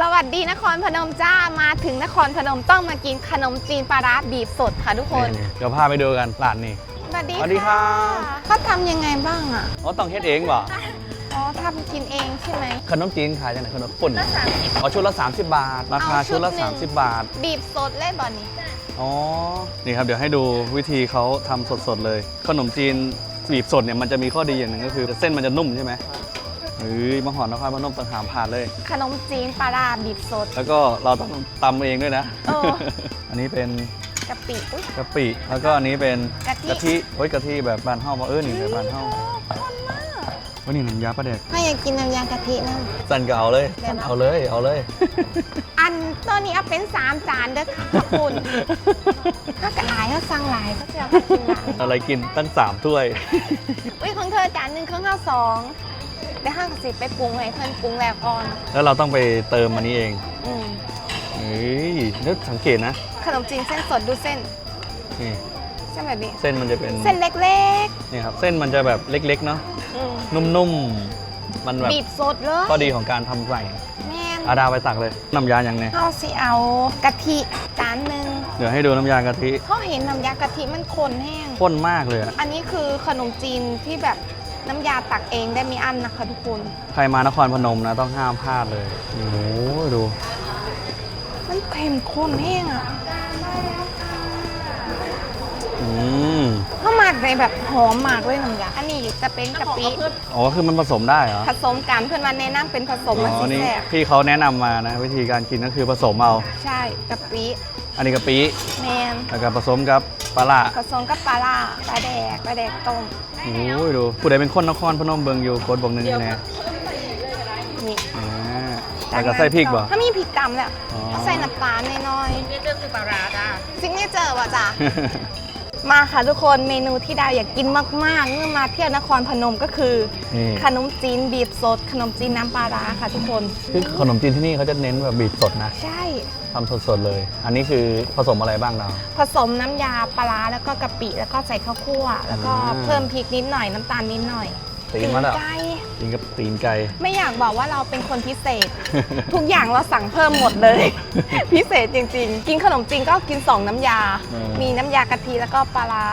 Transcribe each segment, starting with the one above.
สวัสดีนครพนมจ้ามาถึงนครพนมต้องมากินขนมจีนปลาร้าบีบสดค่ะทุกคนนี่ๆเดี๋ยวพาไปดูกันร้านนี้ สวัสดีสวัสดีครัค่ะบเขาทำยังไงบ้างอะอ๋อต้องเฮ็ดเองเปล่ะอ๋อทำกินเองใช่ไหมขนมจีนขายจากไหนขนมปุ่นละสามสิบอ๋อชุดละ 30 บาท ราคาเอาชุชุดดละหนึ่ง30 บาท บีบสดเลยบ่นี่อ๋อนี่ครับเดี๋ยวให้ดูวิธีเขาทำสดๆเลย ขนมจีนบีบสดเนี่ยมันจะมีข้อดีอย่างหนึ่งก็คือเส้นมันจะนุ่มใช่ไหม เฮ้ยมาหอนนครพนมต่างหากผ่านเลย ขนมจีนปลาร้าบีบสด แล้วก็เราต้องตำเองด้วยนะ เออ อันนี้เป็นกะปิอุ้ยกะปิ แล้วก็อันนี้เป็นกะทิกะทิเฮ้ยกะทิแบบบานเฮาเออนี่แบบบานเฮาข้นมากวันนี้น้ำยาปลาแดกถ้าอยากกินน้ำยากะทินะ สั่นก็เอาเลยเดี๋ยวนะเอาเลยเอาเลย อันตัวนี้เอาเป็นสามจานเด้อค่ะขอบคุณ ถ้ากระหลายก็สั่งหลายก็จะเอาไปกินหลายอะไรกินตั้ง3ถ้วย อุ้ยของเธอจานหนึ่งเครื่องข้าวสอง ได้ห้างกสิบไปปรุงให้เพื่อนปรุงแล้วก่อนแล้วเราต้องไปเติมอันนี้เองอืมเฮ้ยนึกสังเกตนะขนมจีนเส้นสดดูเส้นนี่เส้นแบบนี้ เส้นมันจะเป็นเส้นเล็กนี่ครับเส้นมันจะแบบเล็กๆเนาะๆอืมนุ่มๆมันแบบบีบสดเลยข้อดีของการทำใส่แม่นอาดาวไปตักเลยน้ำยาอย่างไงเอาสิเอากะทิจานหนึ่งเดี๋ยวให้ดูน้ำยากะทิเขาเห็นน้ำยากะทิมันข้นแห้งข้นมากเลยอะอันนี้คือขนมจีนที่แบบ น้ำยาตักเองได้ไม่อั้นนะคะทุกคน ใครมานครพนมนะต้องห้ามพลาดเลยโอ้โหดู มันเค็มข้นแห้งอะอืมเข้าหมักในแบบหอมมากเลยน้ำยาอันนี้จะเป็นกะปิอ๋อคือมันผสมได้เหรอผสมกันเพื่อนมาแนะนำเป็นผสมมันอ๋สีอนี่แสบพี่เขาแนะนำมานะ วิธีการกินก็คือผสมเอา ใช่กะปิอันนี้กะปิแมนแล้วก็ผสมกับ ปลาร้าผสมกับปลาล่าปลาแดกปลาแดกต้มโอ้ยดูผู้ใดเป็นคนนครพนมเบิงอยู่กดบอกหนึ่งแน่นี่อ่าแล้วก็ใส่พริกบ่ ถ้ามีพริกดำแหละอ๋อใส่น้ำตาลน้อยๆนี่เจอคือปลาร้าจ้าซิงเนเจอร์ว่ะจ้า มาค่ะทุกคนเมนูที่ดาวอยากกินมากๆ เมื่อมาเที่ยวนครพนมก็คือนี่ ขนมจีนบีบสด ขนมจีนน้ำปลาร้าค่ะทุกคน คือขนมจีนที่นี่เขาจะเน้นแบบบีบสดนะใช่ ทำสดๆเลย อันนี้คือผสมอะไรบ้างเรา ผสมน้ำยาปลาร้าแล้วก็กะปิแล้วก็ใส่ข้าวคั่ว แล้วก็อ่า เพิ่มพริกนิดหน่อยน้ำตาลนิดหน่อยตีนมาแล้ว ไก่ ตีนกับตีนไก่ ไม่อยากบอกว่าเราเป็นคนพิเศษ ทุกอย่างเราสั่งเพิ่มหมดเลย พิเศษจริง ๆ กินขนมจีนก็กิน 2 น้ำยา อืม มีน้ำยากะทิแล้วก็ปลาร้า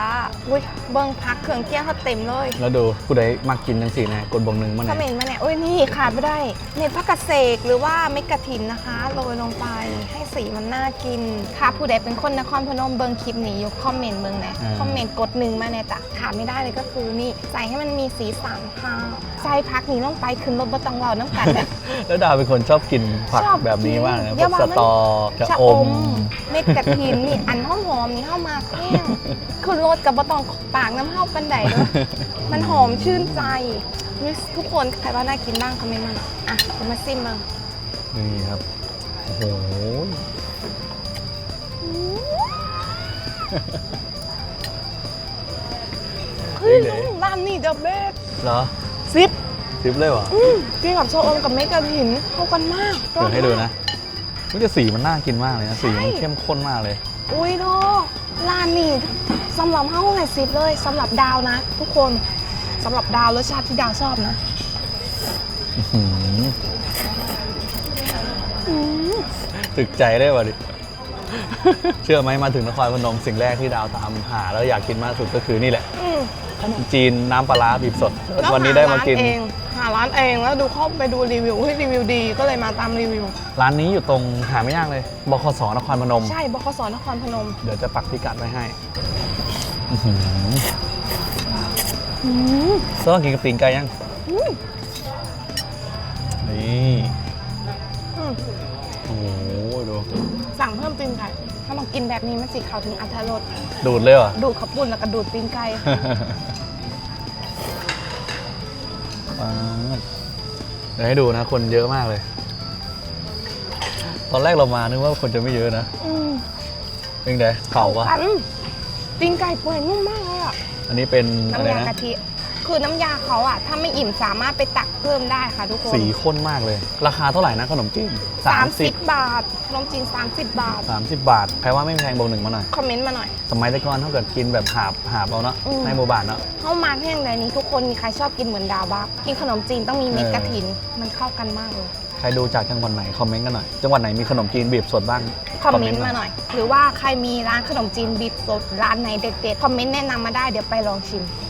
อุ้ยเบิ้งพักเครื่องเคี่ยวเขาเต็มเลยแล้วดูผู้ใดมากินจังสี่นะกดบอกหนึ่งมาไหคอมเมนนต์มาเนี่ยโอ้ยนี่ขาดไม่ได้เม็ดผักกาดเสกหรือว่าเม็ดกระถินนะคะโรยลงไปให้สีมันน่ากินค่ะผู้ใดเป็นคนนครพนมเบิ้งคลิปนี้ยกคอมเมนต์เบิ้งนะคอมเมนต์กดหนึ่งมาเนี่ยจ้ะขาดไม่ได้เลยก็คือนี่ใส่ให้มันมีสีสันค่ะใส่พักนี้ลงไปขึ้นรถบะตองเราน้ำกันนะแล้วดาวเป็นคนชอบกินผักชอบแบบนี้มากนะกินพเดี๋ยววกว่าสมันตอจะชะออม ม เม็ดกระถินนี่อันหอมหอมๆนี่เข้ามาแห้งคือรสกับบะตองปากน้ำเข้าปันไดเลยมันหอมชื่นใจนี่ทุกคนใครว่าน่ากินบ้างคอมเมนต์มาหน่อยอะคุณมาซิมบ้างนี่ครับ โอ้โห เฮ้ยนี่เลยลุงร้านนี่เดอะเบสเหรอ ซิป ซิปเลยเหรออืมกินกับโชะอมกับเม็ดกระถินเข้ากันมากเดี๋ยวให้ดูนะมันจะสีมันน่ากินมากเลยนะ สีมันใช่เข้มข้นมากเลย อุ้ยโธ่ร้านนี่สำหรับเฮ้าไงซิปเลยสำหรับดาวนะ ทุกคนสำหรับดาวรสชาติที่ดาวชอบนะอื้อหืออืมตึกใจได้ป่ะดิ เชื่อไหมมาถึงนครพนมสิ่งแรกที่ดาวตามหา แล้วอยากกินมากสุดก็คือนี่แหละ อืมขนมจีนน้ำปลาร้าบีบสด แล้ววันนี้ได้มากิน หร้เอง หาร้านเองแล้วดูเข้าไปดูรีวิวเฮ้ยรีวิวดีก็เลยมาตามรีวิว ร้านนี้อยู่ตรงหาไม่ยากเลยบคสนครพนม ใช่บคสนครพนม เดี๋ยวจะปักพิกัดไว้ให้อื้อหืออืมต้องกินกับตีนไก่ยัง อืมนี่อืมโอ้โหดูสั่งเพิ่มตีนไก่ถ้ามากินแบบนี้มันสิเข้าถึงอัธรสดูดเลยเหรอ ดูดขับปุ่นแล้วก็ดูดตีนไก่ ป๊าดเดี๋ยวให้ดูนะ คนเยอะมากเลย ตอนแรกเรามานึกว่าคนจะไม่เยอะนะอืมเป็นไงเข่าปะกันตีนไก่เปื่อยนุ่มมากเลยอะ อันนี้เป็นอะไรน้ำยานะ กะทิ คือน้ำยาเขาอะถ้าไม่อิ่มสามารถไปตักเพิ่มได้ค่ะทุกคน สีข้นมากเลย ราคาเท่าไหร่นะขนมจีน30 บาทขนมจีน30 บาท 30 บาท ใครว่าไม่แพงบอกหนึ่งมาหน่อย คอมเมนต์มาหน่อย สมัยแต่ก่อนเท่ากับกินแบบหาบหาบเอาเนาะอืม ในโมบานเนาะเข้ามาแห้งเลยนี้ทุกคนมีใครชอบกินเหมือนดาวบ้างกินขนมจีนต้องมีเม็ดกระถิน มันเข้ากันมากเลย ใครดูจากจังหวัดไหนคอมเมนต์กันหน่อย จังหวัดไหนมีขนมจีนบีบสดบ้างคอมเมนต์มาหน่อย หรือว่าใครมีร้านขนมจีนบีบสดร้านไหนเด็ดๆ คอมเมนต์แนะนำมาได้เดี๋ยวไปลองชิมอื้อหือ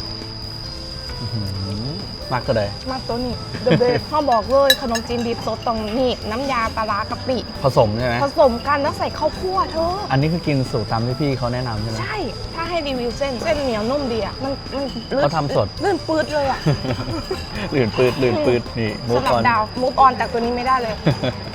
มากก็เลยมาตัวนี้เดอะเบสเขาบอกเลยขนมจีนบีบสดตรงนี้น้ำยาปลาร้ากะปิ ผสมใช่ไหมผสมกันแล้วใส่ข้าวคั่วเธอ อันนี้คือกินสูตรตามที่พี่เขาแนะนำใช่ไหมใช่ ถ้าให้รีวิวเส้นเส้นเหนียวนุ่มดีอะ มันมันลื่นเขาทำสด ลื่นปื๊ดเลยอะ ลื่นปืดลื่นปืดนี่มูฟสำหรัอบอนดาวมูฟออนจากตัวนี้ไม่ได้เลย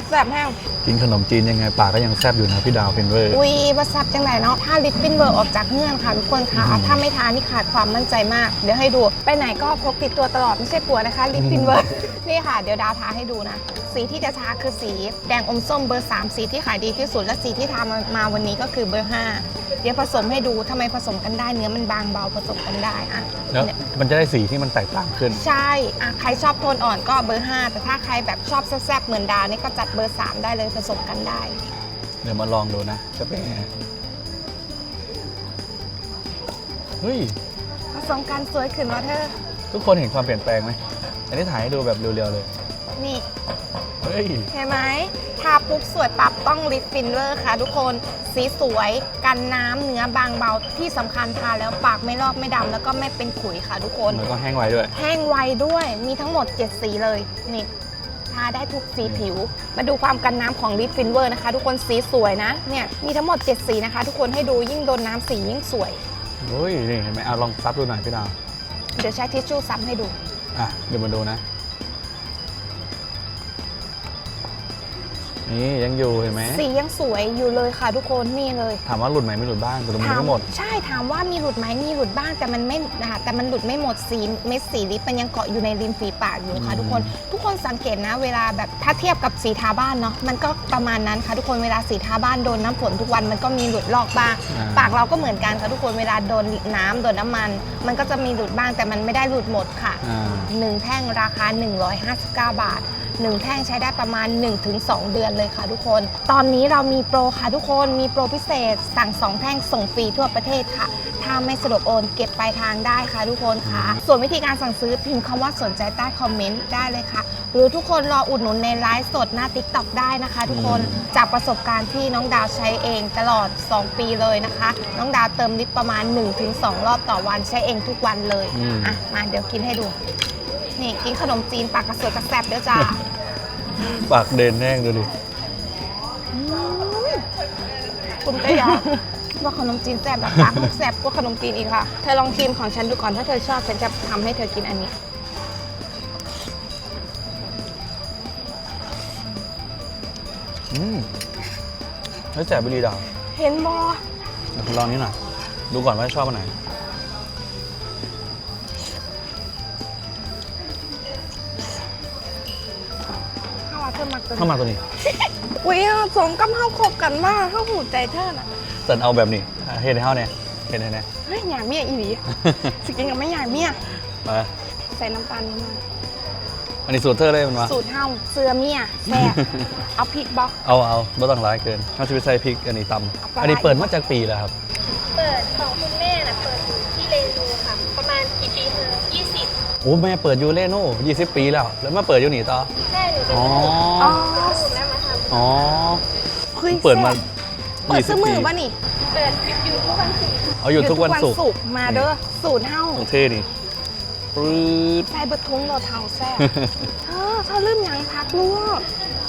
แซ่บแห้งกินขนมจีนยังไงปากก็ยังแซบอยู่นะพี่ดาวเพนเวอร์อุ้ยบัซับจังไหนเนาะถ้าลิปปิ้นเบอร์ออกจากเงื่อนค่ะทุกคนค่ะอืมถ้าไม่ทานนี่ขาดความมั่นใจมาก เดี๋ยวให้ดู ไปไหนก็พกติดตัวตลอดไม่ใช่กลัวนะคะลิปปิ้นเบอร์นี่ค่ะเดี๋ยวดาวทาให้ดูนะสีที่จะทาคือสีแดงอมส้มเบอร์ 3 สีที่ขายดีที่สุด และสีที่ทามามาวันนี้ก็คือเบอร์ 5 เดี๋ยวผสมให้ดูทำไมผสมกันได้เนื้อมันบางเบาผสมกันได้อะแล้วเนี่ยมันจะได้สีที่มันแตกต่างขึ้น ใช่อะใครชอบโทนอ่อนก็เบอร์ 5 แต่ถ้าใครแบบชอบแซ่บๆเหมือนดาวนี่ก็จัดเบอร์ 3 ได้เลยผสมกันได้ เดี๋ยวมาลองดูนะจะเป็นยังไงเฮ้ย ผสมกันสวยขึ้นวะเธอทุกคนเห็นความเปลี่ยนแปลงไหมอันนี้ถ่ายให้ดูแบบเรียวๆเลย นี่ เฮ้ย เห็นไหมทาปุ๊บสวยปั๊บต้องลิปฟินเวอร์ค่ะ ทุกคนสีสวยกันน้ำเนื้อบางเบาที่สำคัญทาแล้วปากไม่ลอกไม่ดำแล้วก็ไม่เป็นขุยค่ะทุกคน แล้วก็แห้งไวด้วย แห้งไวด้วยมีทั้งหมด 7 สีเลยนี่ ทาได้ทุกสีผิว มาดูความกันน้ำของลิปฟินเวอร์นะคะ ทุกคนสีสวยนะ เนี่ยมีทั้งหมด 7 สีนะคะ ทุกคนให้ดูยิ่งโดนน้ำสียิ่งสวยเฮ้ยนี่เห็นไหมเอาลองซับดูหน่อยพี่ดาว เดี๋ยวใช้ทิชชู่ซ้ำให้ดู อะเดี๋ยวมาดูนะ นี่ยังอยู่เห็นไหมสียังสวยอยู่เลยค่ะทุกคนนี่เลย ถามว่าหลุดไหมไม่หลุดบ้างแต่มันถามไม่หมด ใช่ถามว่ามีหลุดไหมมีหลุดบ้างแต่มันไม่นะคะแต่มันหลุดไม่หมดสีเม็ดสีลิปมันยังเกาะอยู่ในริมฝีปากอยู่ค่ะอืมทุกคนทุกคนสังเกตนะ เวลาแบบถ้าเทียบกับสีทาบ้านเนาะมันก็ประมาณนั้นค่ะทุกคนเวลาสีทาบ้านโดนน้ำฝนทุกวันมันก็มีหลุดลอกบ้างอ่าปากเราก็เหมือนกันค่ะทุกคนเวลาโดนน้ำโดนน้ำมัน มันก็จะมีหลุดบ้างแต่มันไม่ได้หลุดหมดค่ะอ่าหนึ่งแท่งราคา 159 บาท 1 แท่งใช้ได้ประมาณ 1-2 เดือนเลยค่ะทุกคน ตอนนี้เรามีโปรค่ะทุกคนมีโปรพิเศษสั่ง 2 แท่งส่งฟรีทั่วประเทศค่ะ ถ้าไม่สะดวกโอนเก็บปลายทางได้ค่ะทุกคนค่ะ ส่วนวิธีการสั่งซื้อพิมพ์คำว่าสนใจใต้คอมเมนต์ได้เลยค่ะ หรือทุกคนรออุดหนุนในไลฟ์สดหน้า TikTok ได้นะคะ ทุกคนจากประสบการณ์ที่น้องดาวใช้เองตลอด 2 ปีเลยนะคะ น้องดาวเติมลิปประมาณ 1-2 รอบต่อวันใช้เองทุกวันเลยอืม อะมาเดี๋ยวกินให้ดู นี่กินขนมจีนปากกระเสือกกระแซบเด้อจ้า ปากเด่นแห้งดูดิอืมคุณก็อยากว่าขนมจีนแซ่บแบบปากลูกแซ่บกว่าขนมจีนอีกค่ะ เธอลองชิมของฉันดูก่อน ถ้าเธอชอบฉันจะทำให้เธอกินอันนี้ อืมแล้วแสบไปดีดาวเห็นบอเดี๋ยวลองนี้หน่อย ดูก่อนว่าชอบอันไหน เธอมักตัวเข้ามาตัวนี้อุ้ยสมกับข้าวขบกันมากข้าวหูใจเธอน่ะเสันเอาแบบนี้อะเฮ็ดให้เฮาเนี่ยเฮ็ดให้เนี่ย เฮ้ยอยากเมียอีหลีสกินกับไม่อยากเมียมาใส่น้ำตาลนิดหน่อยอันนี้สูตรเธอเลยมันวะสูตรเฮาเสือเมียแซ่บเอาพริกบอก เอาเอาไม่ต้องร้ายเกินเขาจะไปใส่พริกอันนี้ตเอาปลาำอันนี้เปิดมาจากปีแล้วครับ เปิดของคุณแม่นะเปิดอยู่ที่เลนูค่ะ ประมาณกี่ปีเธอ20 โอ้แม่เปิดยูเล่โน่20 ปีแล้ว แล้วมาเปิดอยู่นี่ต่อ ใช่หนูเป็นอ๋อ อ๋อแล้วมาทอ๋อฮ้ยเปิดมาแซ่บเปิดซื้อมือ20ปีป่ะนี่ำเปิดอยู่ทุกวันศุกร์เอาอยู่ทุกวันศุกร์อยู่ร์มาเด้อสูตรเฮาของเท่นี่ปื๊ดใส่เบะทุ้งโรเทาแซ่บเธอเธอลืมหยังผักลวก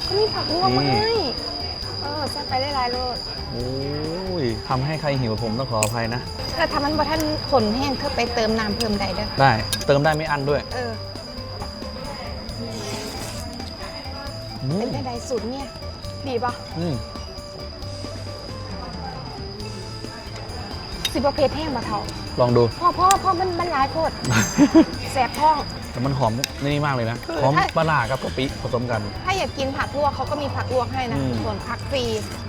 ก็มีผักลวกมานี่ให้เออ แซ่บไปได้หลายโลดโอ้ยทำให้ใครหิวผมต้องขออภัยนะแต่ถ้ามันบ่ท่านขนแห้งเธอไปเติมน้ำเพิ่มได้เด้อได้เติมได้ไม่อั้นด้วยเออ อืเป็นได้ใดสูตรเนี่ย ดีป่ะอืมสิบประเภทแห้งมาเท่าลองดู พ่อพ่อพ่อมันมันหลายโพดแสบท้อง แต่มันหอมนี่มากเลยนะ คือหอมถ้า ปลาร้ากับกะปิผสมกัน ถ้าอยากกินผักลวกเขาก็มีผักลวกให้นะอืม ส่วนผักฟรี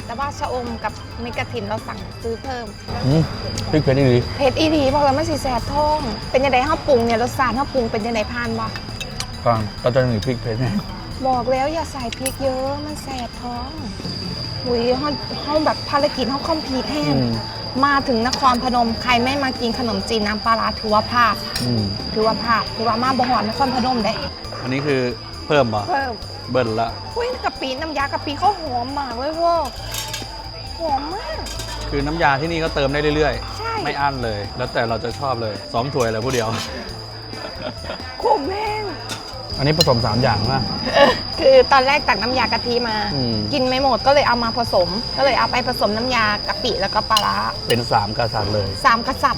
แต่ว่าชะอมกับเมกะทินเราสั่งซื้อเพิ่มอืมพริกเผ็ดดีเผ็ดอีดีบอกแล้วมันสิแสบท้อง เป็นยังไงข้าวปรุงเนี่ยรสชาติข้าวปรุงเป็นยังไงพานบ่ฟังเราจะมีพริกเผ็ดแน่บอกแล้วอย่าใส่พริกเยอะมันแสบท้องหุยเขาเขาแบบภารกิจเขาคอมพลีทแห้งอืม มาถึงนครพนมใครไม่มากินขนมจีนน้ำปลาร้าถือว่าพลาดอืมถือว่าพลาดถือว่ามาบ่หอนนครพนมได้ อันนี้คือเพิ่มป่ะเพิ่มเบิ้ลละอุ้ยกะปิน้ำยากะปิเขาหอมมากเว้ยพ่อหอมมาก คือน้ำยาที่นี่ก็เติมได้เรื่อยใช่ ๆ ไม่อั้นเลย แล้วแต่เราจะชอบเลยสองถ้วยเลยผู้เดียวคุ้มแม่ง อันนี้ผสม 3 อย่างนะ คือตอนแรกตักน้ำยากะทิมา อืม กินไม่หมดก็เลยเอามาผสม ก็เลยเอาไปผสมน้ำยากะปิแล้วก็ปลาร้าเป็น 3กษัตริย์เลย สามกระสับ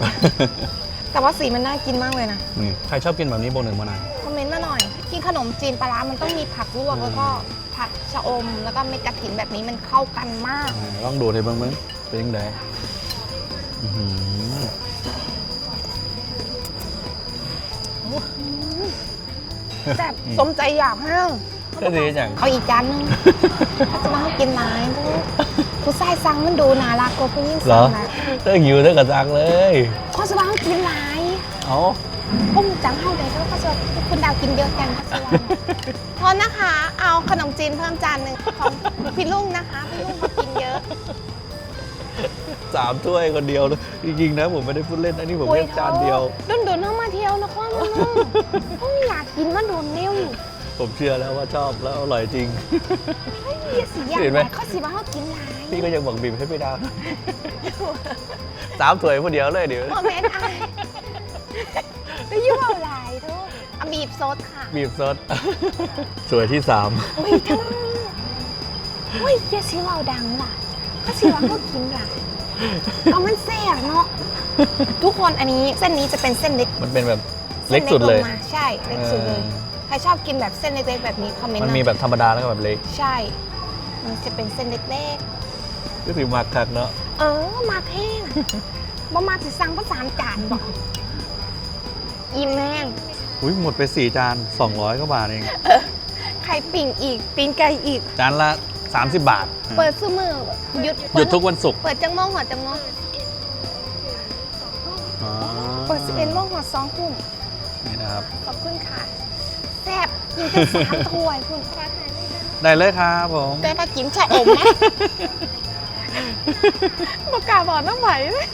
แต่ว่าสีมันน่ากินมากเลยนะ นี่ใครชอบกินแบบนี้โบนหนึ่งมาหน่อยคอมเมนต์มาหน่อยกินขนมจีนปลาร้ามันต้องมีผักลวกอืมแล้วก็ผักชะอม แล้วก็เม็ดกระถินแบบนี้มันเข้ากันมาก อ่าลองดูเลยเบ้างมึงเป็นยังไงอื้อหือ แซ่บสมใจอยากให้ก็ดีจัง เอาอีกจานนึงถ้าจะมาให้กินไหมผู้ผู้ชายสั่งมันดูน่ารักกว่าผู้หญิงเหรสั่องนะเต้งอยู่เต้งกระซังเลยเขาจะมาให้กินไหมเอาพุ่งจังเท่าใดก็จะคุณดาวกินเยอะจังก็จะว่าพอนะคะ เอาขนมจีนเพิ่มจานหนึ่งของพี่ลุงนะคะพี่ลุงเขากินเยอะ สามถ้วยคนเดียวเลยจริงๆนะผมไม่ได้พูดเล่นนะนี่ผมแค่จานเดียวดุนดุนๆเข้ามาเที่ยวนครพนมเพิ่งอยากกินมันโดนเร็วผมเชื่อแล้วว่าชอบแล้วอร่อยจริงเฮ้ยสีอย่างเห็นไหมไรเขาสิว่าเขากินหลายพี่ก็ยังบอกบีบให้ไม่ได้สามถ้วยคนเดียวเลยเดี๋ยวโมเมนต์อะไรไปยั่วหลายทุกอะบีบซดค่ะ บีบซดถ้วยที่สามอุ้ยเธออุ้ยเจ๊สิว่าดังล่ะ เขาสิว่าเขากินหลายเอามันแซ่บเนาะทุกคนอันนี้เส้นนี้จะเป็นเส้นเล็กมันเป็นแบบเล็กสุดเลยส้นมาใช่เล็กสุดเลยเออใครชอบกินแบบเส้นเล็กๆแบบนี้คอมเมนต์มันหน่อยมีแบบธรรมดาแล้วก็แบบเล็ก ใช่ มันจะเป็นเส้นเล็กก็คือมักคักเนาะๆเออมาแท่งบ่มาสิสั่งภาษามจานบอกอิ่มแม่งอุ้ยหมดไป4จาน200กว่าบาทเองไข่ปิ่งอีกปิ่งไก่อีก จานละ 30 บาท เปิดซื้อมือหยุดหยุดทุกวันศุกร์เปิดจังโมงหัวจังโมงอ๋อเปิดสิบเอ็ดโมงหัวสองทุ่มนี่นะครับ ขอบคุณค่ะแซ่บกินแค่สามถ้วยคุณได้เลยครับผมแต่ถ้ากินชะอมนะบอกกล้าบอกน้ำไหวเลย